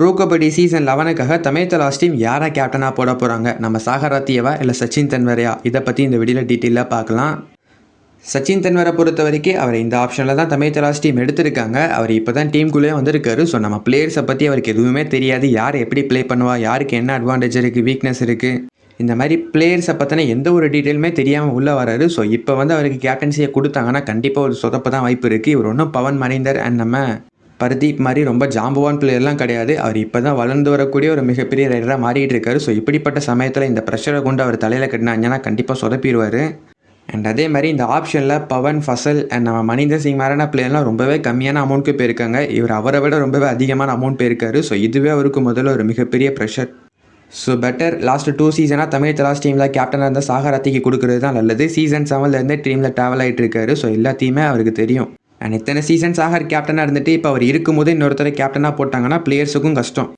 Bro kabaddi season லெவனுக்காக Tamil Thalaivas team யாரை கேப்டனாக போட போகிறாங்க நம்ம சாகராத்தியவா இல்லை சச்சின் தன்வரையா? இதை பற்றி இந்த வீடியோவில் டீட்டெயிலாக பார்க்கலாம். சச்சின் தன்வரை பொறுத்த வரைக்கும் அவர் இந்த ஆப்ஷனில் தான் தமிழ் தலாஸ் டீம் எடுத்திருக்காங்க. அவர் இப்போ தான் டீமுக்குள்ளே வந்திருக்காரு. ஸோ நம்ம பிளேயர்ஸை பற்றி அவருக்கு எதுவுமே தெரியாது. யார் எப்படி ப்ளே பண்ணுவா? யாருக்கு என்ன அட்வான்டேஜ் இருக்குது வீக்னஸ் இருக்குது இந்த மாதிரி பிளேயர்ஸை பற்றின எந்த ஒரு டீட்டெயிலுமே தெரியாமல் உள்ளே வராரு. ஸோ இப்போ வந்து அவருக்கு கேப்டன்சியை கொடுத்தாங்கன்னா கண்டிப்பாக ஒரு சொதப்பு தான் வாய்ப்பு இருக்குது இவர் ஒன்றும் பவன் மணிந்தர் அண்ட் நம்ம பர்தீப் மாதிரி ரொம்ப ஜாம்பவான் பிளேயர்லாம் கிடையாது. அவர் இப்போ தான் வளர்ந்து வரக்கூடிய ஒரு மிகப்பெரிய ரைடராக மாறிட்டு இருக்காரு. ஸோ இப்படிப்பட்ட சமயத்தில் இந்த ப்ரெஷரை கொண்டு அவர் தலையில் கட்டினாங்கன்னா கண்டிப்பாக சொதப்பிடுவார். அண்ட் அதே மாதிரி இந்த ஆப்ஷனில் பவன் ஃபசல் அண்ட் நம்ம மணிந்தர் சிங் மாதிரியான பிளேயர்லாம் ரொம்பவே கம்மியான அமௌண்ட்க்கு போயிருக்காங்க. இவர் அவரை விட ரொம்பவே அதிகமான அமௌண்ட் போயிருக்காரு. ஸோ இதுவே அவருக்கு முதல்ல ஒரு மிகப்பெரிய pressure so better last two சீசனாக Tamil Thalaivas டீமில் கேப்டனாக இருந்த சாகராத்திக்கு கொடுக்குறது தான் நல்லது. சீசன் செவன்லேருந்து டீமில் ட்ராவல் ஆகிட்டு இருக்காரு. ஸோ எல்லாத்தையுமே அவருக்கு தெரியும். அண்ட் இத்தனை சீசன் கேப்டனாக இருந்துட்டு இப்போ அவர் இருக்கும்போது இன்னொருத்தரை கேப்டனாக போட்டாங்கன்னா பிளேயர்ஸுக்கும் கஷ்டம்.